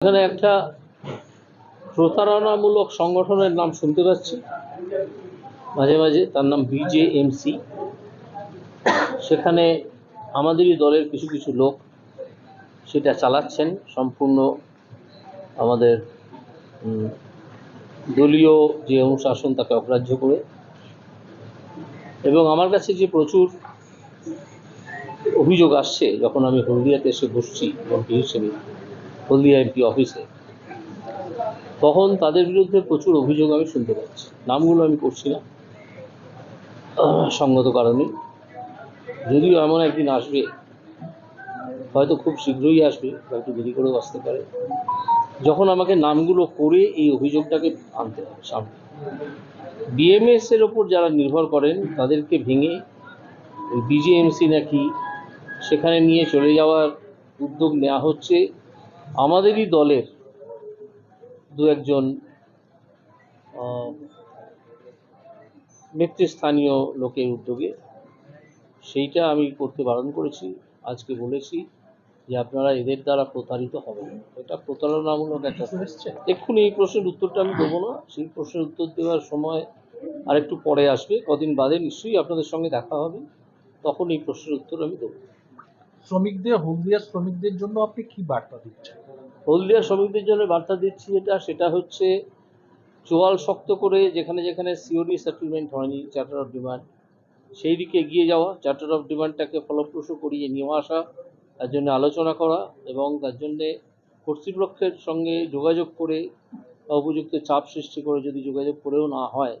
এখানে একটা প্রতারণামূলক সংগঠনের নাম শুনতে পাচ্ছি। মাঝে মাঝে তার নাম বিজেএমসি সেখানে আমাদেরই দলের কিছু কিছু লোক সেটা চালাচ্ছেন। সম্পূর্ণ আমাদের দলীয় যে অনুশাসন তাকে অগ্রাহ্য করে। এবং আমার কাছে যে প্রচুর অভিযোগ আসছে, যখন আমি হলদিয়াতে এসে বসছি মন্ত্রী হিসেবে হলদিয়া এমপি অফিসে, তখন তাদের বিরুদ্ধে প্রচুর অভিযোগ আমি শুনতে পাচ্ছি। নামগুলো আমি করছি না, সঙ্গত কারণে। যদিও এমন একদিন আসবে, হয়তো খুব শীঘ্রই আসবে, বা একটু দেরি করেও আসতে পারে। যখন আমাকে নামগুলো করে এই অভিযোগটাকে আনতে হবে সামনে। বিএমএস এর ওপর যারা নির্ভর করেন, তাদেরকে ভেঙে বিজিএমসি নাকি সেখানে নিয়ে চলে যাওয়ার উদ্যোগ নেওয়া হচ্ছে। আমাদেরই দলের দু একজন নেতৃস্থানীয় লোকের উদ্যোগে। সেইটা আমি করতে বারণ করেছি আজকে বলেছি যে আপনারা এদের দ্বারা প্রতারিত হবেন। এটা প্রতারণামূলক একটা এক্ষুনি এই প্রশ্নের উত্তরটা আমি দেবো না। সেই প্রশ্নের উত্তর দেওয়ার সময় আরেকটু পরে আসবে। কদিন বাদে নিশ্চয়ই আপনাদের সঙ্গে দেখা হবে। তখন এই প্রশ্নের উত্তর আমি দেবো। শ্রমিকদের হলদিয়া শ্রমিকদের জন্য আপনি কি বার্তা দিচ্ছেন? হলদিয়া শ্রমিকদের জন্য বার্তা দিচ্ছি যেটা, সেটা হচ্ছে চোয়াল শক্ত করে যেখানে যেখানে সিওডি সেটেলমেন্ট হয়নি চার্টার অফ ডিমান্ড সেই দিকে এগিয়ে যাওয়া চার্টার অফ ডিমান্ডটাকে ফলপ্রসূ করিয়ে নিয়ে আসা, তার জন্য আলোচনা করা এবং তার জন্যে কর্তৃপক্ষের সঙ্গে যোগাযোগ করে উপযুক্ত চাপ সৃষ্টি করে যদি যোগাযোগ করেও না হয়,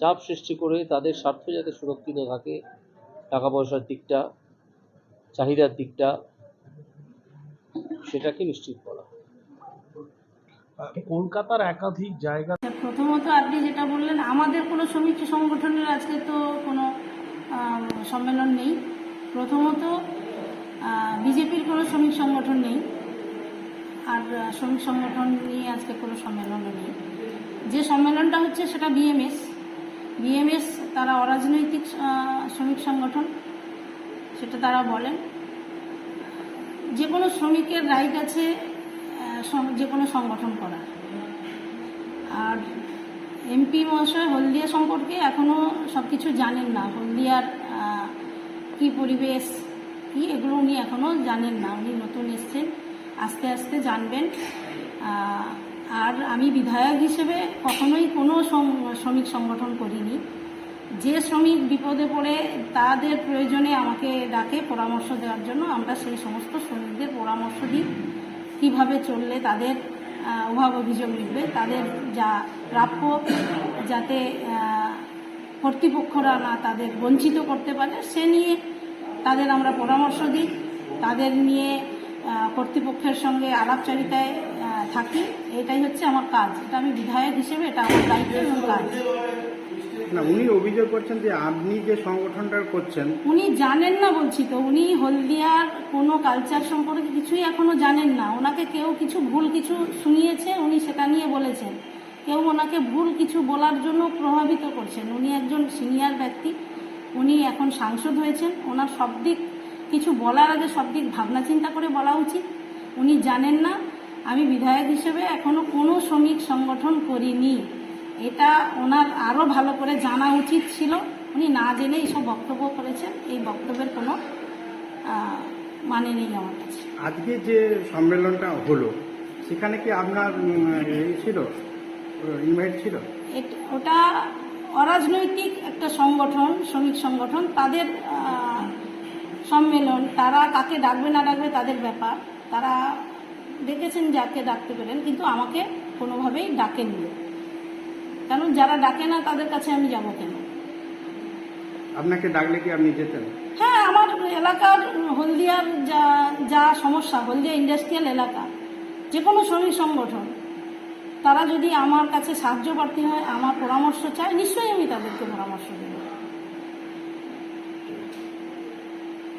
চাপ সৃষ্টি করে তাদের স্বার্থ যাতে সুরক্ষিত থাকে টাকা পয়সার দিকটা, চাহিদার দিকটা, সেটাকে নিশ্চিত করা। কলকাতার একাধিক জায়গা প্রথমত আপনি যেটা বললেন, আমাদের কোনো শ্রমিক সংগঠনের আজকে তো কোনো সম্মেলন নেই। প্রথমত বিজেপির কোনো শ্রমিক সংগঠন নেই, আর শ্রমিক সংগঠন নিয়ে আজকে কোনো সম্মেলনও নেই। যে সম্মেলনটা হচ্ছে সেটা বিএমএস। বিএমএস তারা অরাজনৈতিক শ্রমিক সংগঠন, সেটা তারা বলেন। যে কোনো শ্রমিকের রাইট আছে যে কোনো সংগঠন করা। আর এমপি মহাশয় হলদিয়া সম্পর্কে এখনও সব কিছু জানেন না। হলদিয়ার কি পরিবেশ, কি এগুলো উনি এখনও জানেন না। উনি নতুন এসছেন, আস্তে আস্তে জানবেন। আর আমি বিধায়ক হিসেবে কখনোই কোনো শ্রমিক সংগঠন করিনি। যে শ্রমিক বিপদে পড়ে তাদের প্রয়োজনে আমাকে ডাকে পরামর্শ দেওয়ার জন্য আমরা সেই সমস্ত শ্রমিকদের পরামর্শ দিই। কীভাবে চললে তাদের অভাব অভিযোগ লিখবে, তাদের যা প্রাপ্য, যাতে কর্তৃপক্ষরা না তাদের বঞ্চিত করতে পারে, সে নিয়ে তাদের আমরা পরামর্শ দিই। তাদের নিয়ে কর্তৃপক্ষের সঙ্গে আলাপচারিতায় থাকি। এটাই হচ্ছে আমার কাজ। এটা আমি বিধায়ক হিসেবে, এটা আমার দায়িত্ব এবং কাজ। না, উনি অভিযোগ করছেন যে আপনি যে সংগঠনটা করছেন, উনি জানেন না বলছি তো, উনি হলদিয়ার কোনো কালচার সম্পর্কে কিছুই এখনও জানেন না। ওনাকে কেউ কিছু ভুল কিছু শুনিয়েছে, উনি সেটা নিয়ে বলেছেন। কেউ ওনাকে ভুল কিছু বলার জন্য প্রভাবিত করছেন। উনি একজন সিনিয়র ব্যক্তি, উনি এখন সাংসদ হয়েছেন। ওনার সব দিক কিছু বলার আগে সব দিক ভাবনা চিন্তা করে বলা উচিত। উনি জানেন না, আমি বিধায়ক হিসেবে এখনও কোনো শ্রমিক সংগঠন করিনি। এটা ওনার আরও ভালো করে জানা উচিত ছিল। উনি না জেনে এইসব বক্তব্য করেছেন। এই বক্তব্যের কোনো মানে নেই আমার কাছে। আজকে যে সম্মেলনটা হলো সেখানে কি আপনার ছিল? ইনভাইট ছিল? ওটা অরাজনৈতিক একটা সংগঠন শ্রমিক সংগঠন। তাদের সম্মেলন তারা কাকে ডাকবে না ডাকবে তাদের ব্যাপার। তারা ডেকেছেন যাকে ডাকতে পারেন কিন্তু আমাকে কোনোভাবেই ডাকেননি। কারণ যারা ডাকে না তাদের কাছে আমি যাব কেন? আপনাকে ডাকলে কি আপনি যেতেন? হ্যাঁ আমার এলাকার হলদিয়ার যা যা সমস্যা হলদিয়া ইন্ডাস্ট্রিয়াল এলাকা যে কোনো শ্রমিক সংগঠন তারা যদি আমার কাছে সাহায্য প্রার্থী হয় আমার পরামর্শ চায় নিশ্চয়ই আমি তাদেরকে পরামর্শ দেবো।